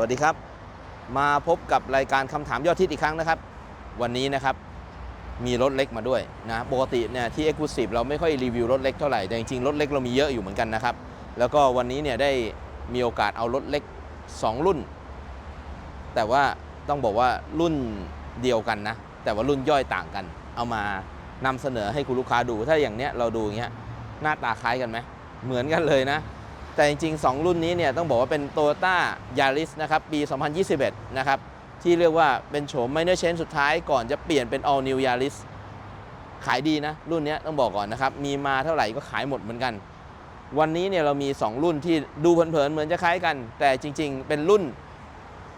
วัสดีครับ มาพบกับรายการคำถามยอดทิศอีกครั้งนะครับ วันนี้นะครับมีรถเล็กมาด้วยนะปกติเนี่ยที่ Exclusive เราไม่ค่อยรีวิวรถเล็กเท่าไหร่แต่จริงๆรถเล็กเรามีเยอะอยู่เหมือนกันนะครับ แล้วก็วันนี้เนี่ยได้มีโอกาสเอารถเล็ก 2 รุ่น แต่ว่าต้องบอกว่ารุ่นเดียวกันนะ แต่ว่ารุ่นย่อยต่างกัน เอามานำเสนอให้คุณลูกค้าดูถ้าอย่างเนี้ยเราดูอย่างเงี้ยหน้าตาคล้ายกันไหมเหมือนกันเลยนะ แต่จริง ๆ 2 รุ่นนี้เนี่ยต้องบอกว่าเป็น Toyota Yaris นะครับปี 2021 นะครับที่เรียกว่าเป็นโฉม minor change สุดท้ายก่อนจะเปลี่ยนเป็น all new Yaris ขายดีนะ รุ่นนี้ต้องบอกก่อนนะครับ มีมาเท่าไหร่ก็ขายหมดเหมือนกัน วันนี้เนี่ยเรามี 2 รุ่นที่ดูเผินๆ เหมือนจะคล้ายกัน แต่จริง ๆ เป็นรุ่น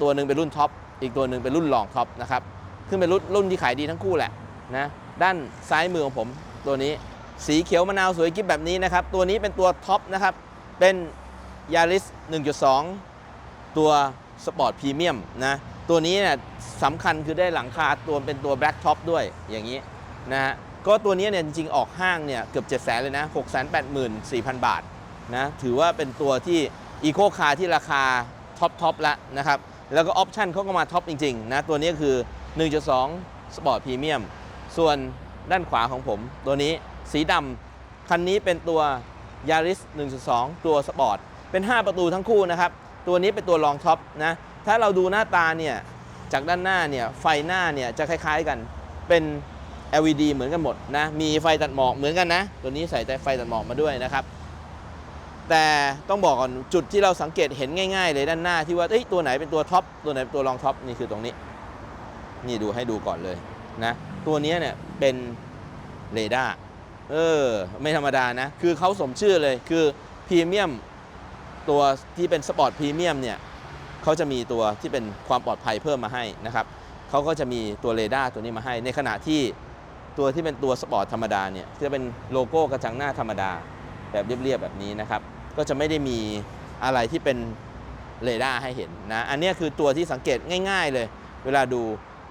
ตัวหนึ่งเป็นรุ่นท็อปอีกตัวหนึ่งเป็นรุ่นรองท็อปนะครับซึ่งเป็นรุ่นรุ่นที่ขายดีทั้งคู่แหละนะด้านซ้ายมือของผมตัวนี้สีเขียวมะนาวสวยกิ๊บแบบนี้นะครับตัวนี้เป็นตัวท็อปนะครับ เป็น Yaris 1.2 ตัวสปอร์ตพรีเมียมนะ ตัวนี้เนี่ยสำคัญคือได้หลังคาตัวเป็นตัว Black Top ด้วยอย่างนี้นะฮะก็ตัวนี้เนี่ยจริงๆ ออกห้างเนี่ยเกือบ 7 0 0 0 0เลยนะ 684,000 บาทนะถือว่าเป็นตัวที่อีโคคาร์ที่ราคาท็อปท็อปล้วนะครับ แล้วก็ออปชั่นเขาก็มาท็อปจริงๆนะตัวนี้คือ 1.2สปอร์ตพรีเมียมส่วนด้านขวาของผม ตัวนี้สีดำคันนี้เป็นตัว Yaris 1.2 ตัวสปอร์ต เป็น 5 ประตูทั้งคู่นะครับ ตัวนี้เป็นตัวรองท็อปนะ ถ้าเราดูหน้าตาเนี่ย จากด้านหน้าเนี่ย ไฟหน้าเนี่ยจะคล้ายๆกัน เป็น LED เหมือนกันหมดนะ มีไฟตัดหมอกเหมือนกันนะ ตัวนี้ใส่แต่ไฟตัดหมอกมาด้วยนะครับ แต่ต้องบอกก่อนจุดที่เราสังเกตเห็นง่ายๆเลยด้านหน้าที่ว่าเอ้ยตัวไหนเป็นตัวท็อป ตัวไหนเป็นตัวรองท็อป นี่คือตรงนี้ นี่ดูให้ดูก่อนเลยนะ ตัวนี้เนี่ยเป็นเรดาร์ เออ ไม่ธรรมดานะ คือเขาสมชื่อเลยคือพรีเมียมตัวที่เป็นสปอร์ตพรีเมียมเนี่ยเขาจะมีตัวที่เป็นความปลอดภัยเพิ่มมาให้นะครับเขาก็จะมีตัวเรดาร์ตัวนี้มาให้ ในขณะที่ตัวที่เป็นตัวสปอร์ตธรรมดาเนี่ยจะเป็นโลโก้กระจังหน้าธรรมดาแบบเรียบๆแบบนี้นะครับ ก็จะไม่ได้มีอะไรที่เป็นเรดาร์ให้เห็นนะ อันนี้คือตัวที่สังเกตง่าย ๆ เลย เวลาดู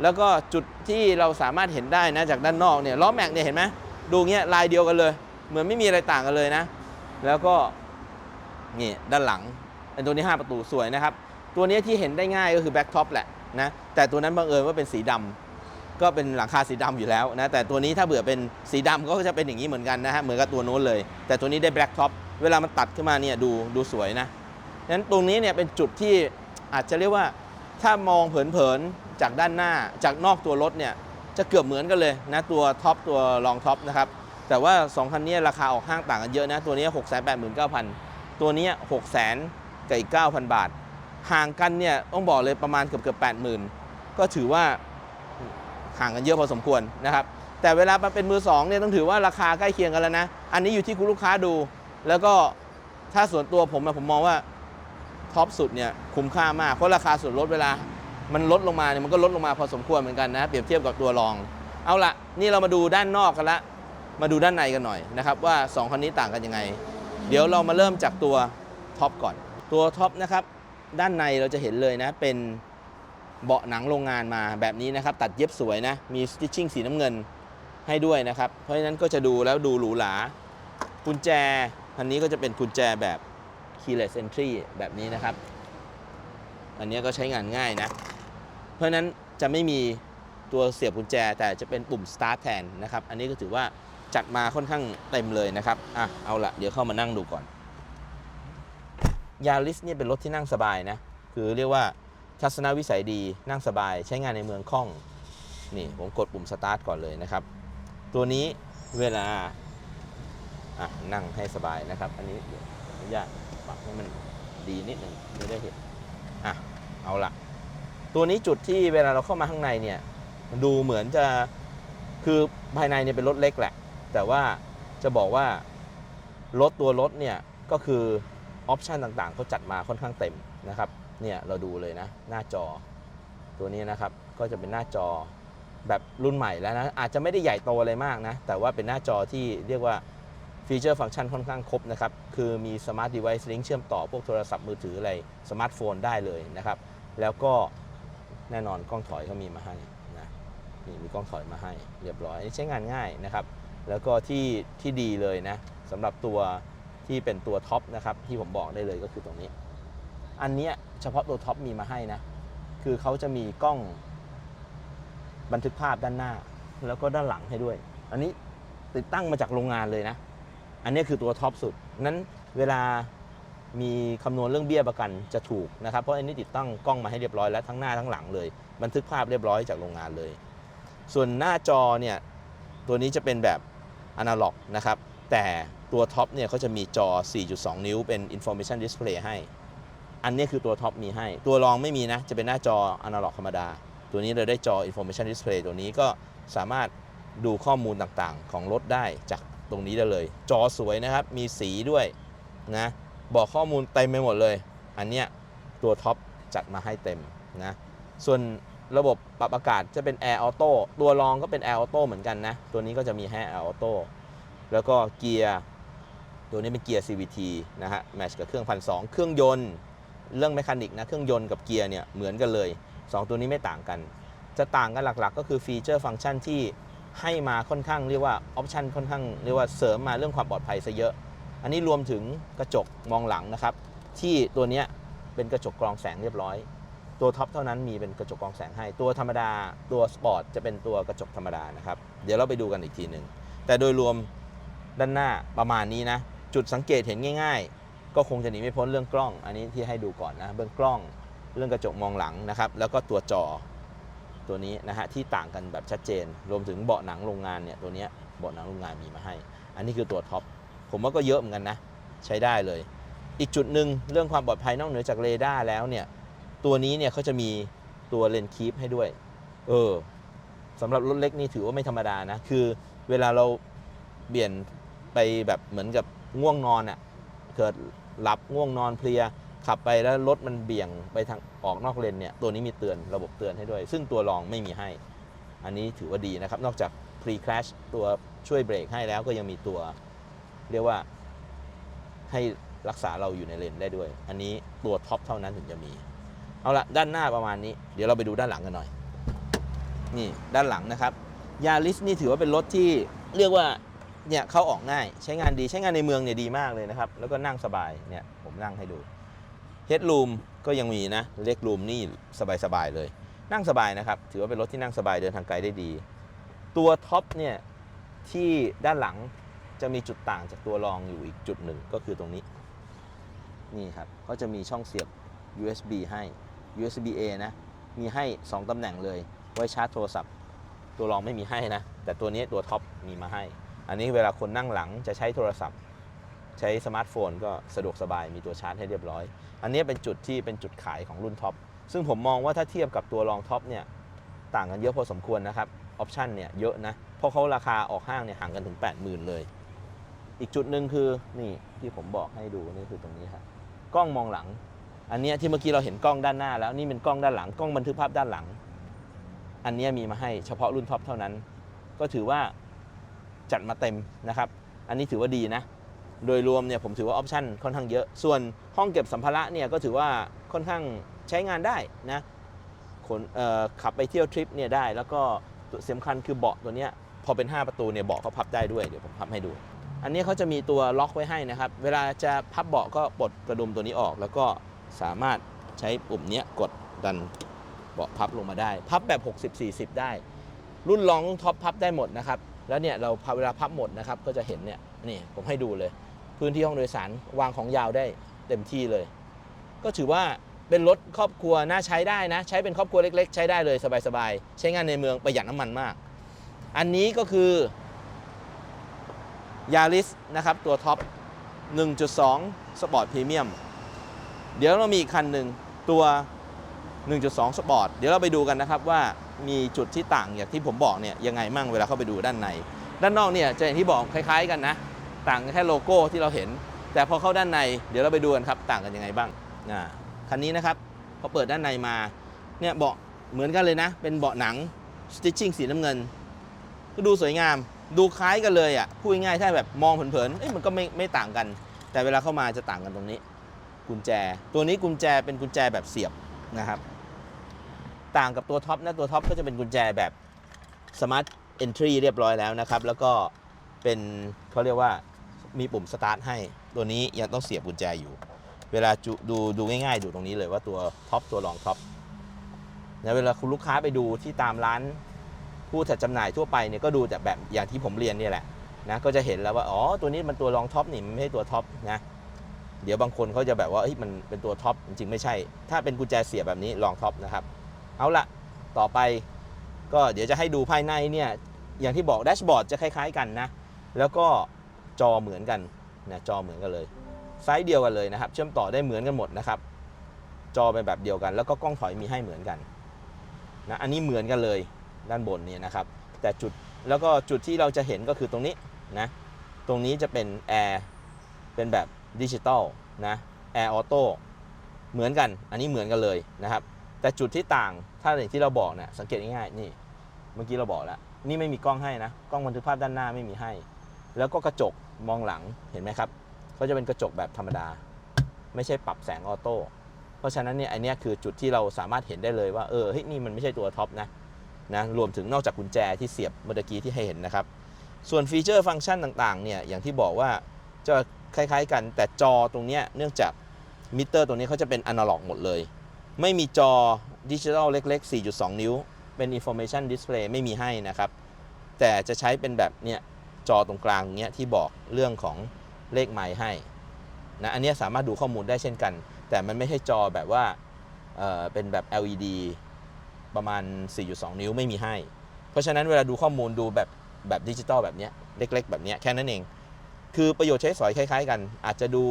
แล้วก็จุดที่เราสามารถเห็นได้นะจากด้านนอกเนี่ยล้อแม็กเนี่ยเห็นไหม ดูเงี้ยลายเดียวกันเลย เหมือนไม่มีอะไรต่างกันเลยนะ แล้วก็นี่ด้านหลังเป็นตัวนี้ 5 ประตูสวยนะครับ ตัวนี้ที่เห็นได้ง่ายก็คือแบ็ k ท็อปแหละนะ แต่ตัวนั้นบังเอิญว่าเป็นสีดำก็เป็นหลังคาสีดำอยู่แล้วนะ แต่ตัวนี้ถ้าเบื่อเป็นสีดำก็จะเป็นอย่างนี้เหมือนกันนะฮะ เหมือนกับตัวโน้นเลย แต่ตัวนี้ได้แบ็ k ท็อป เวลามันตัดขึ้นมาเนี่ยดูดูสวยนะนั้นตรงนี้เนี่ยเป็นจุดที่อาจจะเรียกว่าถ้ามองเผินๆจากด้านหน้าจากนอกตัวรถเนี่ย จะเกือบเหมือนกันเลยนะตัวท็อปตัวรองท็อปนะครับแต่ว่า 2 คันนี้ราคาออกห้างต่างกันเยอะนะ ตัวนี้ 6 8 9 0 0 0 ตัวนี้ 6 0 0 0 0กับอีก9,000 บาท ห่างกันเนี่ยต้องบอกเลยประมาณเกือบเกือบ80,000 ก็ถือว่าห่างกันเยอะพอสมควรนะครับแต่เวลามาเป็นมือ2เนี่ยต้องถือว่าราคาใกล้เคียงกันแล้วนะ อันนี้อยู่ที่คุณลูกค้าดู แล้วก็ถ้าส่วนตัวผมอะผมมองว่าท็อปสุดเนี่ยคุ้มค่ามากเพราะราคาส่วนลดเวลา มันลดลงมาเนี่ยมันก็ลดลงมาพอสมควรเหมือนกันนะ เปรียบเทียบกับตัวรอง เอาละนี่เรามาดูด้านนอกกันละมาดูด้านในกันหน่อยนะครับว่า 2คันนี้ต่างกันยังไง เดี๋ยวเรามาเริ่มจากตัวท็อปก่อน ตัวท็อปนะครับด้านในเราจะเห็นเลยนะเป็นเบาะหนังโรงงานมาแบบนี้นะครับ ตัดเย็บสวยนะ มีสติชชิ่งสีน้ำเงินให้ด้วยนะครับ เพราะฉะนั้นก็จะดูแล้วดูหรูหรากุญแจคันนี้ก็จะเป็นกุญแจแบบ keyless entry แบบนี้นะครับ อันนี้ก็ใช้งานง่ายนะ เพราะฉะนั้นจะไม่มีตัวเสียบกุญแจแต่จะเป็นปุ่ม start แทนนะครับ อันนี้ก็ถือว่าจัดมาค่อนข้างเต็มเลยนะครับ อะ เอาละเดี๋ยวเข้ามานั่งดูก่อน ยาริสเนี่ยเป็นรถที่นั่งสบายนะ คือเรียกว่าทัศนวิสัยดีนั่งสบายใช้งานในเมืองคล่อง นี่ผมกดปุ่ม start ก่อนเลยนะครับ ตัวนี้เวลา อะ นั่งให้สบายนะครับ อันนี้เดี๋ยวอนุญาตปรับให้มันดีนิดหนึ่งไม่ได้เห็น อะ เอาละ ตัวนี้จุดที่เวลาเราเข้ามาข้างในเนี่ยมันดูเหมือนจะคือภายในเนี่ยเป็นรถเล็กแหละ แต่ว่าจะบอกว่ารถตัวรถเนี่ยก็คือออปชันต่างๆเขาจัดมาค่อนข้างเต็มนะครับเนี่ยเราดูเลยนะหน้าจอ ตัวนี้นะครับก็จะเป็นหน้าจอแบบรุ่นใหม่แล้วนะอาจจะไม่ได้ใหญ่โตอะไรมากนะ แต่ว่าเป็นหน้าจอที่เรียกว่าฟีเจอร์ฟังก์ชันค่อนข้างครบนะครับ คือมีสมาร์ทเดเวิ์ลิงเชื่อมต่อพวกโทรศัพท์มือถืออะไรสมาร์ทโฟนได้เลยนะครับ แล้วก็ แน่นอนกล้องถอยก็มีมาให้นะนี่มีกล้องถอยมาให้เรียบร้อยอันนี้ใช้งานง่ายนะครับ แล้วก็ที่ที่ดีเลยนะสำหรับตัวที่เป็นตัวท็อปนะครับที่ผมบอกได้เลยก็คือตรงนี้ อันเนี้ยเฉพาะตัวท็อปมีมาให้นะคือเขาจะมีกล้องบันทึกภาพด้านหน้า แล้วก็ด้านหลังให้ด้วย อันนี้ติดตั้งมาจากโรงงานเลยนะ อันนี้คือตัวท็อปสุด นั้นเวลา มีคำนวณเรื่องเบี้ยประกันจะถูกนะครับเพราะอันนี้ติดตั้งกล้องมาให้เรียบร้อยแล้วทั้งหน้าทั้งหลังเลย บันทึกภาพเรียบร้อยจากโรงงานเลย ส่วนหน้าจอเนี่ยตัวนี้จะเป็นแบบอนาล็อกนะครับแต่ตัวท็อปเนี่ยเขาจะมีจอ 4.2 นิ้วเป็น Information Display ให้ อันนี้คือตัวท็อปมีให้ ตัวรองไม่มีนะ จะเป็นหน้าจออนาล็อกธรรมดา ตัวนี้เราได้จอ Information Display ตัวนี้ก็สามารถดูข้อมูลต่างๆ ของรถได้จากตรงนี้ได้เลย จอสวยนะครับ มีสีด้วยนะ บอกข้อมูลเต็มไปหมดเลย อันเนี้ยตัวท็อปจัดมาให้เต็มนะ ส่วนระบบปรับอากาศจะเป็น Air Auto ตัวรองก็เป็น Air Auto เหมือนกันนะ ตัวนี้ก็จะมีให้ Air Auto แล้วก็เกียร์ตัวนี้เป็นเกียร์ CVT นะฮะ แมชกับเครื่องพันสเครื่องยนต์ เรื่องแมคานิกนะ เครื่องยนต์กับเกียร์เนี่ยเหมือนกันเลย 2 ตัวนี้ไม่ต่างกัน จะต่างกันหลักๆ ก็คือฟีเจอร์ฟังก์ชันที่ให้มาค่อนข้างเรียกว่าออปชันค่อนข้างเรียกว่าเสริมมาเรื่องความปลอดภัยซะเยอะ อันนี้รวมถึงกระจกมองหลังนะครับ ที่ตัวนี้เป็นกระจกกรองแสงเรียบร้อย ตัวท็อปเท่านั้นมีเป็นกระจกกรองแสงให้ ตัวธรรมดาตัวสปอร์ตจะเป็นตัวกระจกธรรมดานะครับ เดี๋ยวเราไปดูกันอีกทีหนึ่งแต่โดยรวมด้านหน้าประมาณนี้นะ จุดสังเกตเห็นง่าย ๆ ก็คงจะหนีไม่พ้นเรื่องกล้อง อันนี้ที่ให้ดูก่อนนะ เบื้องกล้องเรื่องกระจกมองหลังนะครับ แล้วก็ตัวจอตัวนี้นะฮะที่ต่างกันแบบชัดเจน รวมถึงเบาะหนังโรงงานเนี่ยตัวนี้เบาะหนังโรงงานมีมาให้ อันนี้คือตัวท็อป ผมว่าก็เยอะเหมือนกันนะ ใช้ได้เลย อีกจุดหนึ่งเรื่องความปลอดภัยนอกเหนือจากเรดาร์แล้วเนี่ย ตัวนี้เนี่ยเขาจะมีตัวเลนคีปให้ด้วย เออสำหรับรถเล็กนี่ถือว่าไม่ธรรมดานะ คือเวลาเราเปลี่ยนไปแบบเหมือนกับง่วงนอนอะ่ะ เกิดหลับง่วงนอนเพลียขับไปแล้วรถมันเบี่ยงไปทางออกนอกเลนเนี่ย ตัวนี้มีเตือนระบบเตือนให้ด้วย ซึ่งตัวรองไม่มีให้ อันนี้ถือว่าดีนะครับ นอกจาก pre crash ตัวช่วยเบรกให้แล้วก็ยังมีตัว เรียกว่าให้รักษาเราอยู่ในเลนได้ด้วย อันนี้ตัวท็อปเท่านั้นถึงจะมี เอาละด้านหน้าประมาณนี้ เดี๋ยวเราไปดูด้านหลังกันหน่อย นี่ด้านหลังนะครับยาริสนี่ถือว่าเป็นรถที่เรียกว่าเนี่ยเข้าออกง่ายใช้งานดีใช้งานในเมืองเนี่ยดีมากเลยนะครับ แล้วก็นั่งสบายเนี่ยผมนั่งให้ดูเฮดรูมก็ยังมีนะเล็กรูมนี่สบายๆเลย นั่งสบายนะครับ ถือว่าเป็นรถที่นั่งสบายเดินทางไกลได้ดี ตัวท็อปเนี่ยที่ด้านหลัง จะมีจุดต่างจากตัวรองอยู่อีกจุดหนึ่งก็คือตรงนี้ นี่ครับเขาจะมีช่องเสียบ USB ให้ USB A นะ มีให้ 2ตำแหน่งเลย ไว้ชาร์จโทรศัพท์ ตัวรองไม่มีให้นะ แต่ตัวนี้ตัวท็อปมีมาให้ อันนี้เวลาคนนั่งหลังจะใช้โทรศัพท์ ใช้สมาร์ทโฟนก็สะดวกสบายมีตัวชาร์จให้เรียบร้อย อันนี้เป็นจุดที่เป็นจุดขายของรุ่นท็อป ซึ่งผมมองว่าถ้าเทียบกับตัวรองท็อปเนี่ยต่างกันเยอะพอสมควรนะครับ ออปชันเนี่ยเยอะนะ เพราะเขาราคาออกห้างเนี่ยห่างกันถึง 80,000 เลย อีกจุดหนึ่งคือนี่ที่ผมบอกให้ดูนี่คือตรงนี้ครับกล้องมองหลัง อันนี้ที่เมื่อกี้เราเห็นกล้องด้านหน้า แล้วนี่เป็นกล้องด้านหลังกล้องบันทึกภาพด้านหลัง อันนี้มีมาให้เฉพาะรุ่นท็อปเท่านั้น ก็ถือว่าจัดมาเต็มนะครับ อันนี้ถือว่าดีนะ โดยรวมเนี่ยผมถือว่าออปชันค่อนข้างเยอะ ส่วนห้องเก็บสัมภาระเนี่ยก็ถือว่าค่อนข้างใช้งานได้นะคนขับไปเที่ยวทริปเนี่ยได้ แล้วก็สำคัญคือเบาะตัวเนี้ยพอเป็น 5 ประตูเนี่ยเบาะเขาพับได้ด้วยเดี๋ยวผมพับให้ดู อันนี้เขาจะมีตัวล็อกไว้ให้นะครับ เวลาจะพับเบาะก็ปลดกระดุมตัวนี้ออก แล้วก็สามารถใช้ปุ่มนี้กดดันเบาะพับลงมาได้ พับแบบ 60-40 ได้ รุ่นรองรุ่นท็อปพับได้หมดนะครับ แล้วเนี่ยเราเวลาพับหมดนะครับก็จะเห็นเนี่ยนี่ผมให้ดูเลย พื้นที่ห้องโดยสารวางของยาวได้เต็มที่เลย ก็ถือว่าเป็นรถครอบครัวน่าใช้ได้นะ ใช้เป็นครอบครัวเล็ก ๆ ใช้ได้เลยสบายๆใช้งานในเมืองประหยัดน้ำมันมาก อันนี้ก็คือ ยาริสนะครับตัวท็อป 1.2 สปอร์ตพรีเมียม เดี๋ยวเรามีอีกคันหนึ่งตัว 1.2 สปอร์ต เดี๋ยวเราไปดูกันนะครับว่ามีจุดที่ต่างอย่างที่ผมบอกเนี่ยยังไงมั่งเวลาเข้าไปดูด้านใน ด้านนอกเนี่ยจะอย่างที่บอกคล้ายๆกันนะ ต่างแค่โลโก้ที่เราเห็น แต่พอเข้าด้านในเดี๋ยวเราไปดูกันครับต่างกันยังไงบ้างคันนี้นะครับพอเปิดด้านในมาเนี่ยเบาะเหมือนกันเลยนะ เป็นเบาะหนังสติ c ชิ่งสีน้ำเงิน ก็ดูสวยงาม ดูคล้ายกันเลยอะพูดง่ายๆถ้าแบบมองเผินๆเอ้ยมันก็ไม่ไม่ต่างกัน แต่เวลาเข้ามาจะต่างกันตรงนี้ กุญแจ ตัวนี้กุญแจเป็นกุญแจแบบเสียบนะครับ ต่างกับตัวท็อปนะตัวท็อปก็จะเป็นกุญแจแบบ Smart Entry เรียบร้อยแล้วนะครับ แล้วก็เป็นเขาเรียกว่ามีปุ่มสตาร์ทให้ ตัวนี้ยังต้องเสียบกุญแจอยู่ เวลาดูดูง่ายๆ ดูตรงนี้เลยว่าตัวท็อปตัวรองท็อปแล้วเวลาคุณลูกค้าไปดูที่ตามร้าน ผู้จัดจำหน่ายทั่วไปเนี่ยก็ดูแต่แบบอย่างที่ผมเรียนนี่แหละนะก็จะเห็นแล้วว่าอ๋อตัวนี้มันตัวรองท็อปนี่มันไม่ใช่ตัวท็อปนะเดี๋ยวบางคนเขาจะแบบว่าเฮ้ยมันเป็นตัวท็อปจริงๆไม่ใช่ ถ้าเป็นกุญแจเสียบแบบนี้รองท็อปนะครับ เอาละต่อไปก็เดี๋ยวจะให้ดูภายในเนี่ยอย่างที่บอกแดชบอร์ดจะคล้ายๆกันนะแล้วก็จอเหมือนกันนะจอเหมือนกันเลยไซส์เดียวกันเลยนะครับ เชื่อมต่อได้เหมือนกันหมดนะครับ จอเป็นแบบเดียวกัน แล้วก็กล้องถอยมีให้เหมือนกันนะอันนี้เหมือนกันเลย ด้านบนเนี่ยนะครับ แต่จุดแล้วก็จุดที่เราจะเห็นก็คือตรงนี้นะ ตรงนี้จะเป็นแอร์เป็นแบบดิจิตอลนะแอร์ออโต้เหมือนกัน อันนี้เหมือนกันเลยนะครับ แต่จุดที่ต่างถ้าอย่างที่เราบอกเนี่ยสังเกตง่ายๆนี่เมื่อกี้เราบอกแล้วนี่ไม่มีกล้องให้นะ กล้องบันทึกภาพด้านหน้าไม่มีให้ แล้วก็กระจกมองหลังเห็นไหมครับก็จะเป็นกระจกแบบธรรมดา ไม่ใช่ปรับแสงออโต้เพราะฉะนั้นเนี่ยอันนี้คือจุดที่เราสามารถเห็นได้เลยว่าเออเฮ้ยนี่มันไม่ใช่ตัวท็อปนะ นะรวมถึงนอกจากกุญแจที่เสียบเมื่อกี้ที่ให้เห็นนะครับ ส่วนฟีเจอร์ฟังก์ชันต่างๆเนี่ยอย่างที่บอกว่าจะคล้ายๆกันแต่จอตรงเนี้ยเนื่องจากมิเตอร์ตรงนี้เขาจะเป็นอนาล็อกหมดเลย ไม่มีจอดิจิทัลเล็ก ๆ 4.2 นิ้ว เป็น Information Display ไม่มีให้นะครับ แต่จะใช้เป็นแบบเนี่ยจอตรงกลางเนี้ยที่บอกเรื่องของเลขไมล์ให้นะอันนี้สามารถดูข้อมูลได้เช่นกัน แต่มันไม่ใช่จอแบบว่าเเป็นแบบ LED ประมาณ 4.2 นิ้วไม่มีให้ เพราะฉะนั้นเวลาดูข้อมูลดูแบบแบบดิจิตอลแบบเนี้ยเล็ก ๆ แบบเนี้ยแค่นั้นเอง คือประโยชน์ใช้สอยคล้าย ๆ กัน อาจจะดู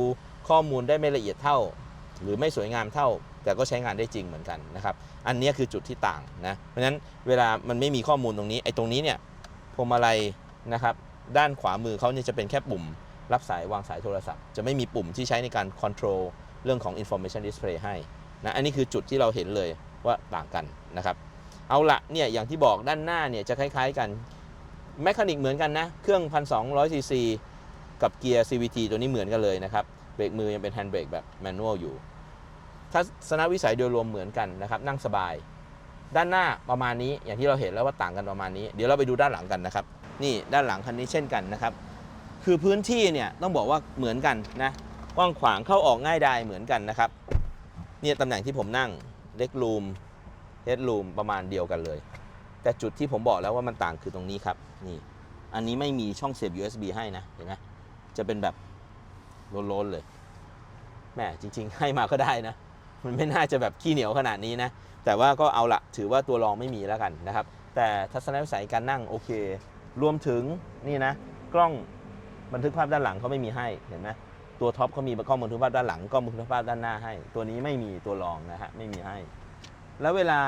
ข้อมูลได้ไม่ละเอียดเท่า หรือไม่สวยงามเท่า แต่ก็ใช้งานได้จริงเหมือนกันนะครับ อันนี้คือจุดที่ต่างนะ เพราะฉะนั้นเวลามันไม่มีข้อมูลตรงนี้ไอ้ตรงนี้เนี่ยพวงมาลัยนะครับด้านขวามือเขาเนี่ยจะเป็นแค่ปุ่ม รับสายวางสายโทรศัพท์ จะไม่มีปุ่มที่ใช้ในการ control เรื่องของ information display ให้นะอันนี้คือจุดที่เราเห็นเลยว่าต่างกัน นะครับ เอาละเนี่ยอย่างที่บอกด้านหน้าเนี่ยจะคล้ายๆกันแมคานิกเหมือนกันนะ เครื่อง 1,200 ซีซี กับเกียร์ CVT ตัวนี้เหมือนกันเลยนะครับ เบรกมือยังเป็นแฮนด์เบรกแบบแมนนวลอยู่ทัศนวิสัยโดยรวมเหมือนกันนะครับ นั่งสบาย ด้านหน้าประมาณนี้อย่างที่เราเห็นแล้วว่าต่างกันประมาณนี้ เดี๋ยวเราไปดูด้านหลังกันนะครับ นี่ด้านหลังคันนี้เช่นกันนะครับ คือพื้นที่เนี่ยต้องบอกว่าเหมือนกันนะกว้างขวางเข้าออกง่ายดายเหมือนกันนะครับ เนี่ยตำแหน่งที่ผมนั่งเล็กรูม ฮดรูมประมาณเดียวกันเลย แต่จุดที่ผมบอกแล้วว่ามันต่างคือตรงนี้ครับนี่อันนี้ไม่มีช่องเสียบ USB ให้นะเห็นไหมจะเป็นแบบโล้นๆเลยแหมจริง ๆ ให้มาก็ได้นะ มันไม่น่าจะแบบขี้เหนียวขนาดนี้นะ แต่ว่าก็เอาละถือว่าตัวรองไม่มีแล้วกันนะครับ แต่ทัศนวิสัยการนั่งโอเค รวมถึงนี่นะ กล้องบันทึกภาพด้านหลังเขาไม่มีให้เห็นไหมตัวท็อปเขามีกล้องบันทึกภาพด้านหลังกล้องบันทึกภาพด้านหน้าให้ ตัวนี้ไม่มีตัวรองนะฮะไม่มีให้ แล้วเวลา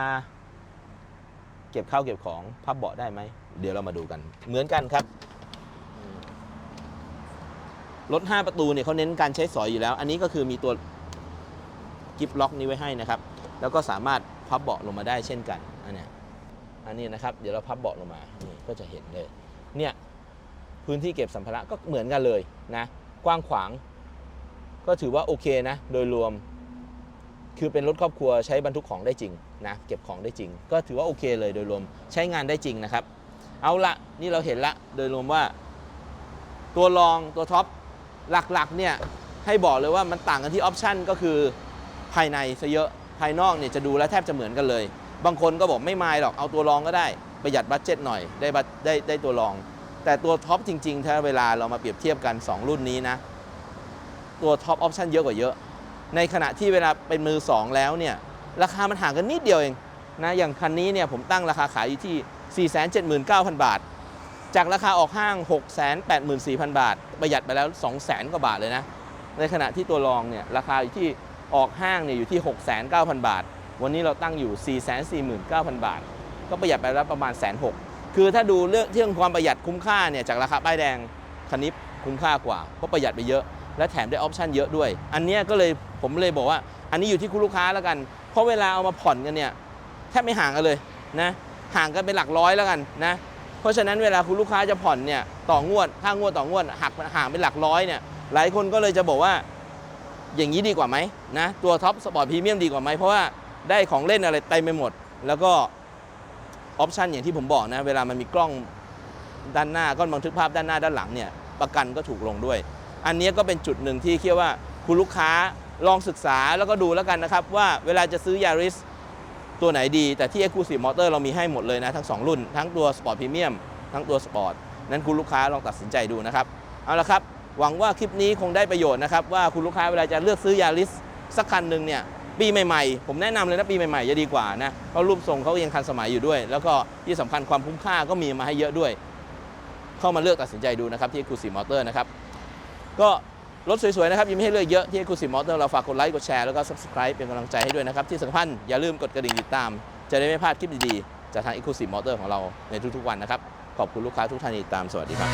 เก็บข้าวเก็บของพับเบาะได้ไหม เดี๋ยวเรามาดูกัน เหมือนกันครับ รถ 5 ประตูเนี่ยเขาเน้นการใช้สอยอยู่แล้ว อันนี้ก็คือมีตัวกิฟล็อกนี้ไว้ให้นะครับ แล้วก็สามารถพับเบาะลงมาได้เช่นกัน อันนี้อันนี้นะครับ เดี๋ยวเราพับเบาะลงมานี่ก็จะเห็นเลย เนี่ยพื้นที่เก็บสัมภาระก็เหมือนกันเลยนะ กว้างขวาง ก็ถือว่าโอเคนะ โดยรวม คือเป็นรถครอบครัวใช้บรรทุกของได้จริงนะเก็บของได้จริง ก็ถือว่าโอเคเลยโดยรวมใช้งานได้จริงนะครับ เอาละนี่เราเห็นละโดยรวมว่า ตัวรองตัวท็อปหลักๆเนี่ยให้บอกเลยว่ามันต่างกันที่ออปชันก็คือภายในซะเยอะภายนอกเนี่ยจะดูแล้วแทบจะเหมือนกันเลย บางคนก็บอกไม่มายหรอกเอาตัวรองก็ได้ประหยัดบัตเจ็ตหน่อยได้บัตได้ได้ตัวรอง แต่ตัวท็อปจริง ๆ ถ้าเวลาเรามาเปรียบเทียบกัน 2 รุ่นนี้นะ ตัวท็อปออปชันเยอะกว่าเยอะ ในขณะที่เวลาเป็นมือ 2 แล้วเนี่ยราคามันห่างกันนิดเดียวเองนะอย่างคันนี้เนี่ยผมตั้งราคาขายอยู่ที่ 479,000 บาท จากราคาออกห้าง 684,000 บาท ประหยัดไปแล้ว 200,000 กว่าบาทเลยนะ ในขณะที่ตัวรองเนี่ยราคาอยู่ที่ออกห้างเนี่ยอยู่ที่ 609,000 บาท วันนี้เราตั้งอยู่ 449,000 บาท ก็ประหยัดไปแล้วประมาณแสนหกคือถ้าดูเรื่องเรื่องความประหยัดคุ้มค่าเนี่ยจากราคาป้ายแดงคันนี้คุ้มค่ากว่าเพราะประหยัดไปเยอะและแถมได้ออปชันเยอะด้วย อันนี้ก็เลย ผมเลยบอกว่า อันนี้อยู่ที่คุณลูกค้าแล้วกัน เพราะเวลาเอามาผ่อนกันเนี่ยแทบไม่ห่างกันเลยนะห่างกันเป็นหลักร้อยแล้วกันนะเพราะฉะนั้นเวลาคุณลูกค้าจะผ่อนเนี่ยต่องวดค่างวดต่องวดหักห่างเป็นหลักร้อยเนี่ยหลายคนก็เลยจะบอกว่าอย่างนี้ดีกว่าไหมนะตัวท็อปสปอร์ตพรีเมียมดีกว่าไหมเพราะว่าได้ของเล่นอะไรเต็มไปหมด แล้วก็ออปชันอย่างที่ผมบอกนะเวลามันมีกล้องด้านหน้ากล้องบันทึกภาพด้านหน้าด้านหลังเนี่ยประกันก็ถูกลงด้วย อันนี้ก็เป็นจุดหนึ่งที่คิดว่าคุณลูกค้า ลองศึกษาแล้วก็ดูแล้วกันนะครับ ว่าเวลาจะซื้อยาริสตัวไหนดี แต่ที่ Exclusive Motor เรามีให้หมดเลยนะทั้ง 2 รุ่น ทั้งตัว Sport Premium ทั้งตัว Sport นั้นคุณลูกค้าลองตัดสินใจดูนะครับ เอาละครับหวังว่าคลิปนี้คงได้ประโยชน์นะครับ ว่าคุณลูกค้าเวลาจะเลือกซื้อยาริสสักคันหนึ่งเนี่ยปีใหม่ๆ ผมแนะนำเลยนะปีใหม่ๆจะดีกว่านะเพราะรูปทรงเขายังทันสมัยอยู่ด้วย แล้วก็ที่สำคัญความคุ้มค่าก็มีมาให้เยอะด้วย เข้ามาเลือกตัดสินใจดูนะครับที่ Exclusive Motor นะครับก็ รถสวยๆนะครับยังมีให้เลือกเยอะที่ Exclusive Motor เราฝากกดไลค์กดแชร์แล้วก็ Subscribe เป็นกำลังใจให้ด้วยนะครับ ที่สำคัญอย่าลืมกดกระดิ่งติดตาม จะได้ไม่พลาดคลิปดีๆ จากทางอีกูสิมมอ Motor ของเราในทุกๆวันนะครับ ขอบคุณลูกค้าทุกท่านที่ติดตามสวัสดีครับ